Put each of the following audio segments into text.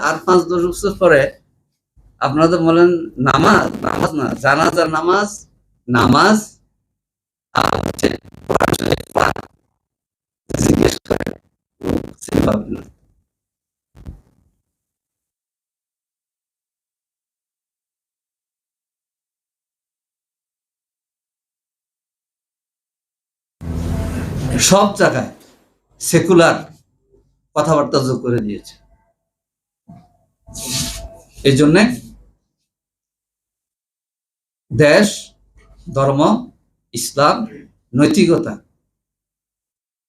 আর পাঁচ দশ বছর পরে আপনারা তো বলেন নামাজ নামাজ না, জানাজার নামাজ নামাজ। জিজ্ঞেস করে। সব জায়গায় সেকুলার কথাবার্তা যোগ করে দিয়েছে এই জন্যে দেশ, ধর্ম, ইসলাম, নৈতিকতা,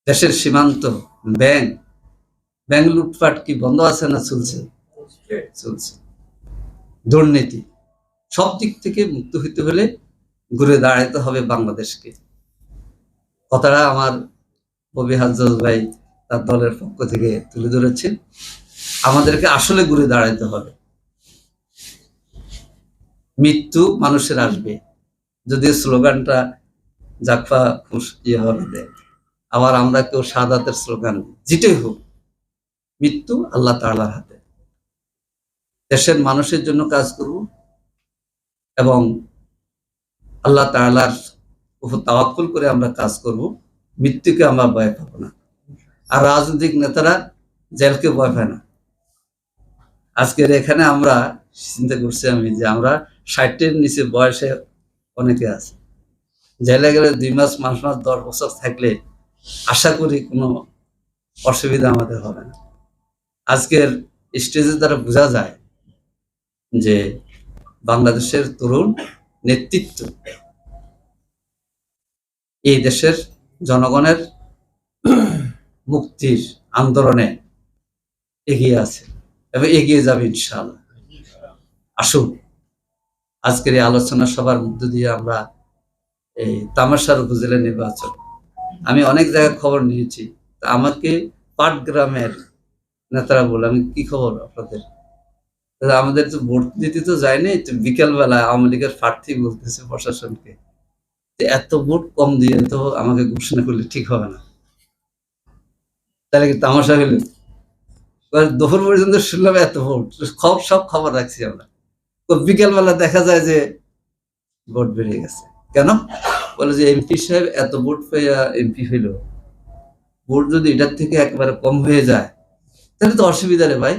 দেশের সীমান্ত, ব্যাংক ব্যাংক লুটপাট কি বন্ধ আছে না চলছে? চলছে। দুর্নীতি, সব দিক থেকে মুক্ত হইতে হলে ঘুরে দাঁড়াইতে হবে বাংলাদেশকে। কথাটা আমার ববি হাজজ ভাই তার দলের পক্ষ থেকে তুলে ধরেছেন। আমাদেরকে আসলে ঘুরে দাঁড়াইতে হবে। মৃত্যু মানুষের আসবে। যদি স্লোগানটা জাকফা ইয়ে হবে দেয় আবার আমরা কেউ সাদাতের স্লোগান। যেটাই হোক, মৃত্যু আল্লাহ তাআলার হাতে। দেশের মানুষের জন্য কাজ করব এবং আল্লাহ তাআলার উপর তাওয়াক্কুল করে আমরা কাজ করব। মৃত্যুকে আমরা ভয় পাবো না। আর রাজনৈতিক নেতারা জেলকে ভয় পায় না। আজকের এখানে আমরা চিন্তা করছি আমি যে আমরা ষাটের নিচে বয়সে অনেকে আছে। জেলে গেলে দুই মাস, পাঁচ মাস, দশ বছর থাকলে আশা করি কোনো অসুবিধা আমাদের হবে না। আজকের স্টেজের দ্বারা বোঝা যায় যে বাংলাদেশের তরুণ নেতৃত্ব এই দেশের জনগণের মুক্তির আন্দোলনে এগিয়ে আছে। এবং এগিয়ে যাবে ইনশাআল্লাহ। আসুন, আজকের এই আলোচনা সবার মধ্য দিয়ে আমরা এই তামাশার উপজেলা নির্বাচন। আমি অনেক জায়গায় খবর নিয়েছি। তা আমাকে পাটগ্রামের নেতারা বলে আমি কি খবর আপনাদের? আমাদের তো ভোট দিতে তো যায়নি, তো বিকেলবেলা আওয়ামী লীগের প্রার্থী বলতেছে প্রশাসনকে। যে এত ভোট কম দিয়ে তো আমাকে ঘোষণা করলে ঠিক হবে না। তাহলে কি তামাশা এবার দুপুর পর্যন্ত শুনলাম এত ভোট, সব সব খবর রাখছি আমরা। তো বিকেলবেলা দেখা যায় যে ভোট বেড়ে গেছে। কেন? বলে যে এমপি সাহেব এত ভোট পেয়ে এমপি হইল। ভোট যদি এটার থেকে একেবারে কম হয়ে যায়, তাহলে তো অসুবিধা রে ভাই।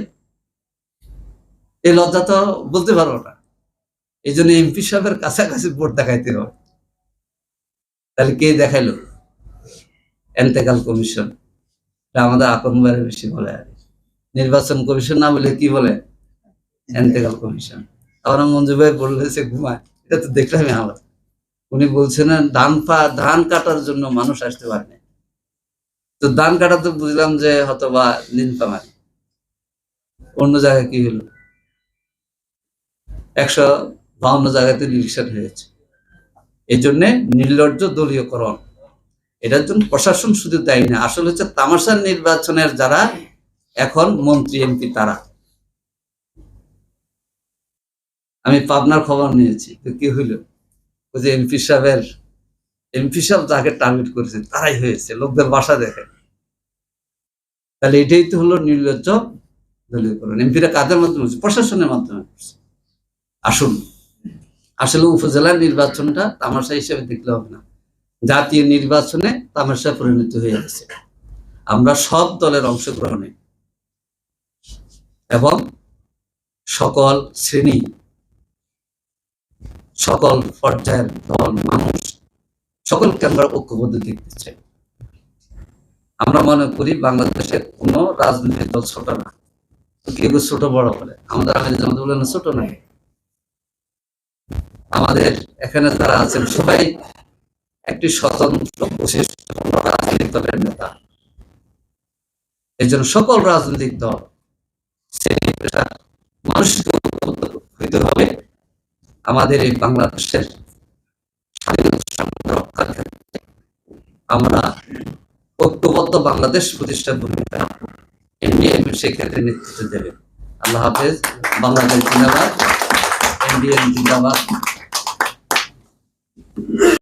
এই লজ্জা তো বলতে পারব না। এই জন্য এমপি সাহেবের কাছাকাছি ভোট দেখাইতে হবে। তাহলে কে দেখাইলো? এন্তেকাল কমিশন। আমাদের আকনবারে বেশি বলে আর। নির্বাচন কমিশন না বলে কি বলে? এন্তেকাল কমিশন আবার মঞ্জু ভাই বললে সে ঘুমায় এটা তো দেখলামই আমার। উনি বলছেন, ধান পা, ধান কাটার জন্য মানুষ আসতে পারে না তো ধান কাটা তো বুঝলাম যে হয়তো বা নীলফামারি অন্য জায়গায় কি হলো? একশো বাউন্ন জায়গাতে ইলেকশন হয়েছে। এই জন্যে নির্লজ্জ দলীয়করণ। এটার জন্য প্রশাসন শুধু দায়ী আসলে হচ্ছে তামাশার নির্বাচনের যারা এখন মন্ত্রী এমপি তারা। আমি পাবনার খবর নিয়েছি, তো কি হইল? যে এমপি সাহেবের এমপি সাহেব যাকে টার্গেট করেছে, তারাই হয়েছে, লোকদের বাসা দেখে। তাহলে এটাই তো হলো নির্লজ্জ দলীয়করণ। এমপিরা কাদের মাধ্যমে হচ্ছে প্রশাসনের মাধ্যমে আসুন, আসলে উপজেলার নির্বাচনটা তামাশা হিসেবে দেখলে হবে না। জাতীয় নির্বাচনে তামাশা পরিণত হয়ে গেছে। আমরা সব দলের অংশগ্রহণে এবং সকল শ্রেণি, সকল পর্যায়ের দল মানুষ সকলকে আমরা ঐক্যবদ্ধ দেখতে চাই। আমরা মনে করি বাংলাদেশের কোনো রাজনৈতিক দল ছোট না। কেউ ছোট, বড় বলে। আমাদের আগে জামাত বলে না ছোট নয় আমাদের এখানে যারা আছেন সবাই একটি স্বতন্ত্র বৈশিষ্ট্য রাজনৈতিক দলের নেতা। এই জন্য সকল রাজনৈতিক দল শ্রেণি পেশার মানুষকে ঐক্যবদ্ধ হইতে হবে। আমাদের এই বাংলাদেশের স্বাধীনতা আমরা ঐক্যবদ্ধ বাংলাদেশ প্রতিষ্ঠার ভূমিকা এনডিএম সেক্ষেত্রে নেতৃত্ব দেবে। আল্লাহ হাফেজ। বাংলাদেশ জিন্দাবাদ। এনডিএম জিন্দাবাদ।